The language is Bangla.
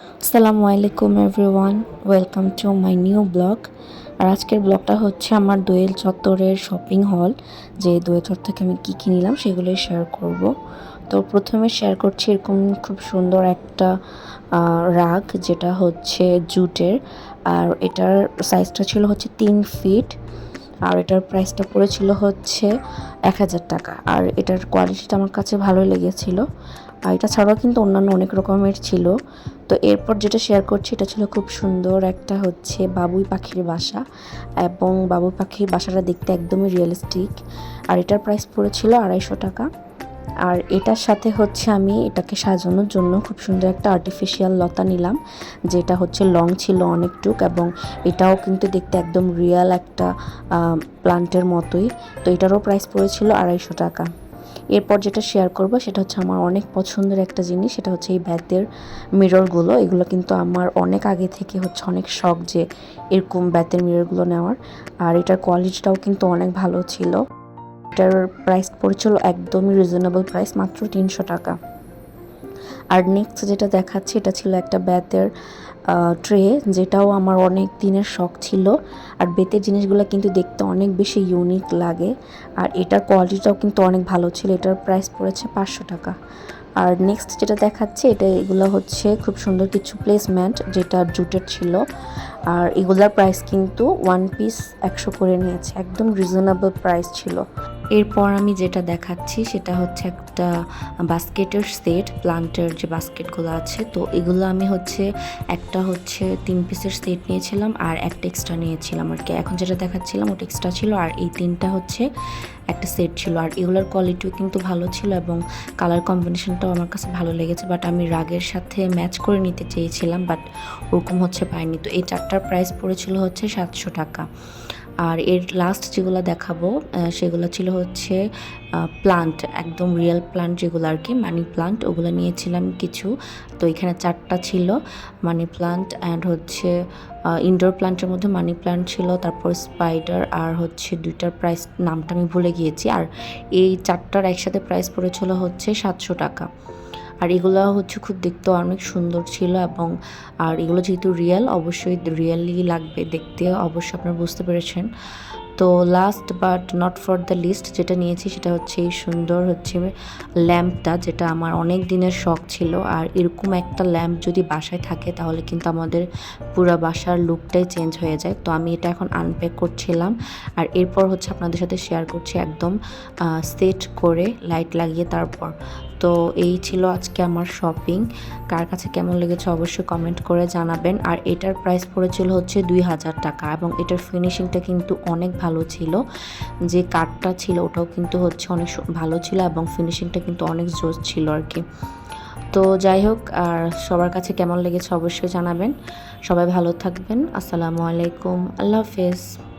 আসসালামু আলাইকুম everyone welcome to my new blog আর আজকের ব্লগটা হচ্ছে আমার দোয়েল চত্বরের শপিং হল যে দোয়েল চত্বর থেকে আমি কী কী নিলাম সেগুলোই শেয়ার করব। তো প্রথমে শেয়ার করছি এরকম খুব সুন্দর একটা রাগ, যেটা হচ্ছে জুটের। আর এটার সাইজটা ছিল হচ্ছে তিন ফিট আর এটার প্রাইসটা পড়েছিল হচ্ছে এক হাজার টাকা। আর এটার কোয়ালিটিটা আমার কাছে ভালো লেগেছিল। আর এটা ছাড়াও কিন্তু অন্যান্য অনেক রকমের ছিল। তো এরপর যেটা শেয়ার করছি, এটা ছিল খুব সুন্দর একটা হচ্ছে বাবুই পাখির বাসা। এবং বাবুই পাখির বাসাটা দেখতে একদমই রিয়েলিস্টিক আর এটার প্রাইস পড়েছিল আড়াইশো টাকা। আর এটার সাথে হচ্ছে আমি এটাকে সাজানোর জন্য খুব সুন্দর একটা আর্টিফিশিয়াল লতা নিলাম, যেটা হচ্ছে লং ছিল অনেকটুক এবং এটাও কিন্তু দেখতে একদম রিয়াল একটা প্লান্টের মতোই। তো এটারও প্রাইস পড়েছিল আড়াইশো টাকা। এরপর যেটা শেয়ার করব সেটা হচ্ছে আমার অনেক পছন্দের একটা জিনিস, সেটা হচ্ছে এই ব্যাগদের মিররগুলো এগুলো কিন্তু আমার অনেক আগে থেকে হচ্ছে অনেক শখ যে এরকম ব্যাতের মিররগুলো নেওয়ার। আর এটার কোয়ালিটিটাও কিন্তু অনেক ভালো ছিল। এটার প্রাইস পড়েছিল একদমই রিজনেবল প্রাইস মাত্র তিনশো টাকা। আর নেক্সট যেটা দেখাচ্ছি, এটা ছিল একটা বেতের ট্রে যেটাও আমার অনেক দিনের শখ ছিল। আর বেতের জিনিসগুলো কিন্তু দেখতে অনেক বেশি ইউনিক লাগে। আর এটার কোয়ালিটিটাও কিন্তু অনেক ভালো ছিল, এটার প্রাইস পড়েছে পাঁচশো টাকা। আর নেক্সট যেটা দেখাচ্ছে, এটা এগুলো হচ্ছে খুব সুন্দর কিছু প্লেসমেন্ট যেটা জুটের ছিল। আর এগুলার প্রাইস কিন্তু ওয়ান পিস একশো করে নিয়েছে, একদম রিজনেবল প্রাইস ছিল। এরপর আমি যেটা দেখাচ্ছি সেটা হচ্ছে একটা বাস্কেটের সেট, প্লান্টের যে বাস্কেটগুলো আছে। তো এগুলো আমি হচ্ছে একটা হচ্ছে তিন পিসের সেট নিয়েছিলাম আর একটা এক্সট্রা নিয়েছিলাম আর কি। এখন যেটা দেখাচ্ছিলাম ওটা এক্সট্রা ছিল আর এই তিনটা হচ্ছে একটা সেট ছিল। আর এগুলোর কোয়ালিটিও কিন্তু ভালো ছিল এবং কালার কম্বিনেশনটাও আমার কাছে ভালো লেগেছে, বাট আমি রাগের সাথে ম্যাচ করে নিতে চেয়েছিলাম, বাট ওরকম হচ্ছে পাইনি। তো এই চারটার প্রাইস পড়েছিল হচ্ছে সাতশো টাকা। আর এর লাস্ট যেগুলো দেখাবো সেগুলো ছিল হচ্ছে প্লান্ট একদম রিয়েল প্লান্ট যেগুলো আর কি মানি প্লান্ট ওগুলো নিয়েছিলাম কিছু। তো এখানে চারটা ছিল মানি প্লান্ট অ্যান্ড হচ্ছে ইনডোর প্লান্টের মধ্যে মানি প্লান্ট ছিল, তারপর স্পাইডার আর হচ্ছে দুইটার প্রাইস নামটা আমি ভুলে গিয়েছি। আর এই চারটার একসাথে প্রাইস পড়েছিল হচ্ছে সাতশো টাকা। আর এগুলো হচ্ছে খুব দেখতে অনেক সুন্দর ছিল এবং আর এগুলো যেহেতু রিয়েল অবশ্যই রিয়েলি লাগবে দেখতে অবশ্যই আপনারা বুঝতে পেরেছেন। তো last but not for the least যেটা নিয়েছি সেটা হচ্ছে এই সুন্দর হচ্ছে ল্যাম্পটা যেটা আমার অনেক দিনের শখ ছিল। আর এরকম একটা ল্যাম্প যদি বাসায় থাকে তাহলে কিন্তু আমাদের পুরো বাসার লুকটাই চেঞ্জ হয়ে যায়। তো আমি এটা এখন আনপ্যাক করছিলাম। আর এরপর হচ্ছে আপনাদের সাথে শেয়ার করছি একদম সেট করে লাইট লাগিয়ে তারপর। তো এই ছিল আজকে আমার শপিং কার কাছে কেমন লেগেছে অবশ্যই কমেন্ট করে জানাবেন। আর এটার প্রাইস পড়েছিল হচ্ছে দুই হাজার টাকা এবং এটার ফিনিশিংটা কিন্তু অনেক ভালো ছিল। যে কাঠটা ছিল ওটাও কিন্তু হচ্ছে অনেক ভালো ছিল এবং ফিনিশিংটা কিন্তু অনেক জোর ছিল আর কি। তো যাই হোক, আর সবার কাছে কেমন লেগেছে অবশ্যই জানাবেন। সবাই ভালো থাকবেন। আসসালামু আলাইকুম। আল্লাহ হাফেজ।